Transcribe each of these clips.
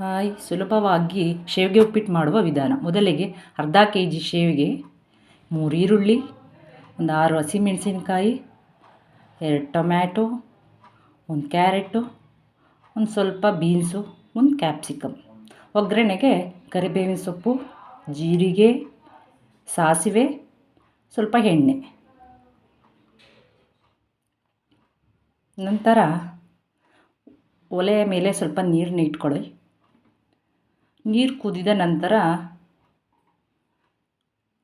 Hi ಸುಲಭವಾಗಿ ಶೇವಿಗೆ ಉಪ್ಪಿಟ್ಟು ಮಾಡುವ ವಿಧಾನ. ಮೊದಲಿಗೆ ಅರ್ಧ ಕೆ ಜಿ ಶೇವಿಗೆ ಮೂರು ಈರುಳ್ಳಿ, ಒಂದು ಆರು ಹಸಿಮೆಣಸಿನ್ಕಾಯಿ, ಎರಡು ಟೊಮ್ಯಾಟೊ, ಒಂದು ಕ್ಯಾರೆಟು, ಒಂದು ಸ್ವಲ್ಪ ಬೀನ್ಸು, ಒಂದು ಕ್ಯಾಪ್ಸಿಕಮ್. ಒಗ್ಗರಣೆಗೆ ಕರಿಬೇವಿನ ಸೊಪ್ಪು, ಜೀರಿಗೆ, ಸಾಸಿವೆ, ಸ್ವಲ್ಪ ಎಣ್ಣೆ. ನಂತರ ಒಲೆಯ ಮೇಲೆ ಸ್ವಲ್ಪ ನೀರನ್ನ ಇಟ್ಕೊಳ್ಳಿ. ನೀರು ಕುದಿದ ನಂತರ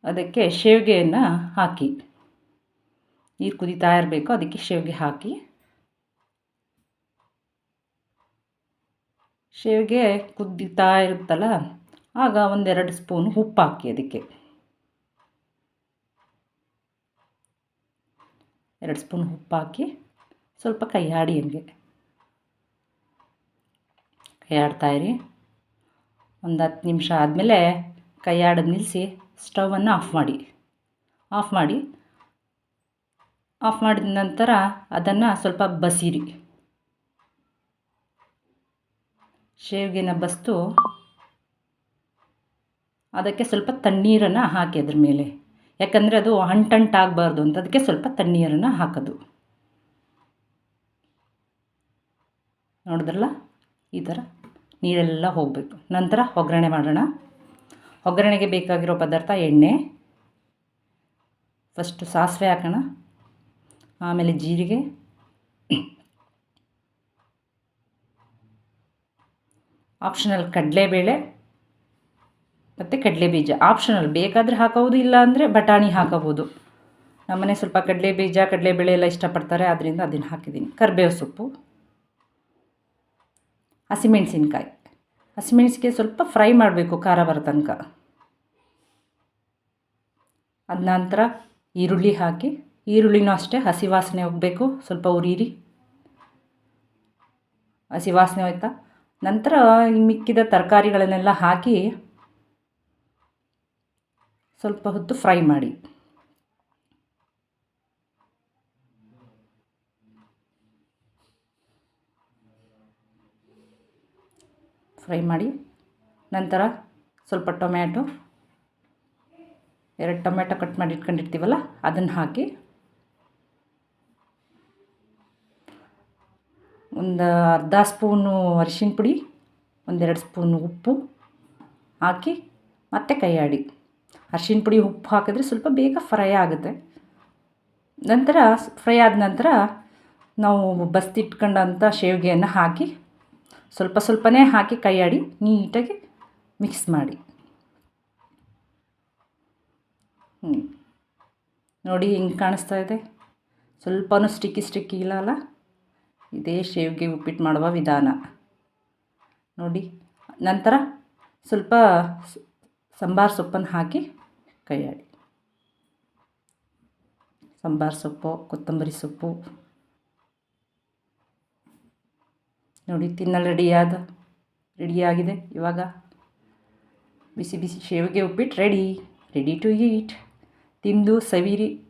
ಅದಕ್ಕೆ ಶೇವಿಗೆಯನ್ನು ಹಾಕಿ. ನೀರು ಕುದೀತಾ ಇರಬೇಕು, ಅದಕ್ಕೆ ಶೇವಿಗೆ ಹಾಕಿ. ಶೇವಿಗೆ ಕುದಿತಾ ಇರುತ್ತಲ್ಲ, ಆಗ ಒಂದೆರಡು ಸ್ಪೂನ್ ಉಪ್ಪು ಹಾಕಿ ಅದಕ್ಕೆ. ಎರಡು ಸ್ಪೂನ್ ಉಪ್ಪು ಹಾಕಿ, ಸ್ವಲ್ಪ ಕೈ ಆಡಿ ಹಂಗೆ. ಕೈ ಆಡ್ತಾಯಿರಿ ಒಂದು ಹತ್ತು ನಿಮಿಷ ಆದಮೇಲೆ ಕೈ ನಿಲ್ಲಿಸಿ ಸ್ಟವನ್ನು ಆಫ್ ಮಾಡಿ. ಆಫ್ ಮಾಡಿ. ಆಫ್ ಮಾಡಿದ ನಂತರ ಅದನ್ನು ಸ್ವಲ್ಪ ಬಸಿರಿ. ಶೇವಿಗೆನ ಬಸ್ತು. ಅದಕ್ಕೆ ಸ್ವಲ್ಪ ತಣ್ಣೀರನ್ನು ಹಾಕಿ ಅದ್ರ ಮೇಲೆ. ಯಾಕಂದರೆ ಅದು ಹಂಟಂಟಾಗಬಾರ್ದು ಅಂತ. ಅದಕ್ಕೆ ಸ್ವಲ್ಪ ತಣ್ಣೀರನ್ನು ಹಾಕೋದು. ನೋಡಿದ್ರಲ್ಲ? ಈ ಥರ ನೀರೆಲ್ಲ ಹೋಗಬೇಕು. ನಂತರ ಒಗ್ಗರಣೆ ಮಾಡೋಣ. ಒಗ್ಗರಣೆಗೆ ಬೇಕಾಗಿರೋ ಪದಾರ್ಥ ಎಣ್ಣೆ. ಫಸ್ಟು ಸಾಸಿವೆ ಹಾಕೋಣ. ಆಮೇಲೆ ಜೀರಿಗೆ. ಆಪ್ಷನಲ್ ಕಡಲೆಬೇಳೆ ಮತ್ತು ಕಡಲೆ ಬೀಜ ಆಪ್ಷನಲ್ ಬೇಕಾದರೆ ಹಾಕೋದು ಇಲ್ಲ ಅಂದರೆ ಬಟಾಣಿ ಹಾಕೋಬೋದು ನಮ್ಮನೆ ಸ್ವಲ್ಪ ಕಡಲೆ ಬೀಜ ಕಡಲೆಬೇಳೆ ಎಲ್ಲ ಇಷ್ಟಪಡ್ತಾರೆ ಆದ್ದರಿಂದ ಅದನ್ನು ಹಾಕಿದ್ದೀನಿ. ಕರಿಬೇವು ಸೊಪ್ಪು. ಹಸಿಮೆಣ್ಸಿನ್ಕಾಯಿ ಹಸಿಮೆಣ್ಸಿಗೆ ಸ್ವಲ್ಪ ಫ್ರೈ ಮಾಡಬೇಕು ಖಾರ ಬರೋ ತನಕ. ಅದ ನಂತರ ಈರುಳ್ಳಿ ಹಾಕಿ, ಈರುಳ್ಳಿನೂ ಅಷ್ಟೇ, ಹಸಿ ವಾಸನೆ ಹೋಗಬೇಕು, ಸ್ವಲ್ಪ ಉರಿರಿ. ಹಸಿ ವಾಸನೆ ಹೋಯ್ತಾ? ನಂತರ ಮಿಕ್ಕಿದ ತರಕಾರಿಗಳನ್ನೆಲ್ಲ ಹಾಕಿ ಸ್ವಲ್ಪ ಹೊತ್ತು ಫ್ರೈ ಮಾಡಿ. ಫ್ರೈ ಮಾಡಿ, ನಂತರ ಸ್ವಲ್ಪ ಟೊಮ್ಯಾಟೊ, ಎರಡು ಟೊಮ್ಯಾಟೊ ಕಟ್ ಮಾಡಿ ಇಟ್ಕೊಂಡಿರ್ತೀವಲ್ಲ, ಅದನ್ನು ಹಾಕಿ, ಒಂದು ಅರ್ಧ ಸ್ಪೂನು ಅರಿಶಿನ ಪುಡಿ ಒಂದೆರಡು ಸ್ಪೂನು ಉಪ್ಪು ಹಾಕಿ ಮತ್ತೆ ಕೈ ಆಡಿ. ಅರಿಶಿನ ಪುಡಿ, ಉಪ್ಪು ಹಾಕಿದ್ರೆ ಸ್ವಲ್ಪ ಬೇಗ ಫ್ರೈ ಆಗುತ್ತೆ. ನಂತರ, ಫ್ರೈ ಆದ ನಂತರ ನಾವು ಬಸ್ತಿಟ್ಕೊಂಡಂಥ ಶೇವಿಗೆಯನ್ನು ಹಾಕಿ ಸ್ವಲ್ಪ ಸ್ವಲ್ಪನೇ ಹಾಕಿ ಕೈಯಾಡಿ ನೀಟಾಗಿ ಮಿಕ್ಸ್ ಮಾಡಿ. ನೋಡಿ ಹಿಂಗೆ ಕಾಣಿಸ್ತಾ ಇದೆ. ಸ್ವಲ್ಪನೂ ಸ್ಟಿಕ್ಕಿ ಸ್ಟಿಕ್ಕಿ ಇಲ್ಲ ಅಲ್ಲ? ಇದೇ ಶೇವ್ಗೆ ಉಪ್ಪಿಟ್ಟು ಮಾಡುವ ವಿಧಾನ. ನೋಡಿ, ನಂತರ ಸ್ವಲ್ಪ ಸಂಬಾರ ಸೊಪ್ಪನ್ನು ಹಾಕಿ ಕೈಯಾಡಿ. ಸಂಬಾರ ಸೊಪ್ಪು, ಕೊತ್ತಂಬರಿ ಸೊಪ್ಪು. ನೋಡಿ, ತಿನ್ನಲು ರೆಡಿಯಾದ, ರೆಡಿಯಾಗಿದೆ. ಇವಾಗ ಬಿಸಿ ಬಿಸಿ ಶೇವಿಗೆ ಉಪ್ಪಿಟ್ಟು ರೆಡಿ. ರೆಡಿ ಟು ಈಟ್ ತಿಂದು ಸವಿರಿ.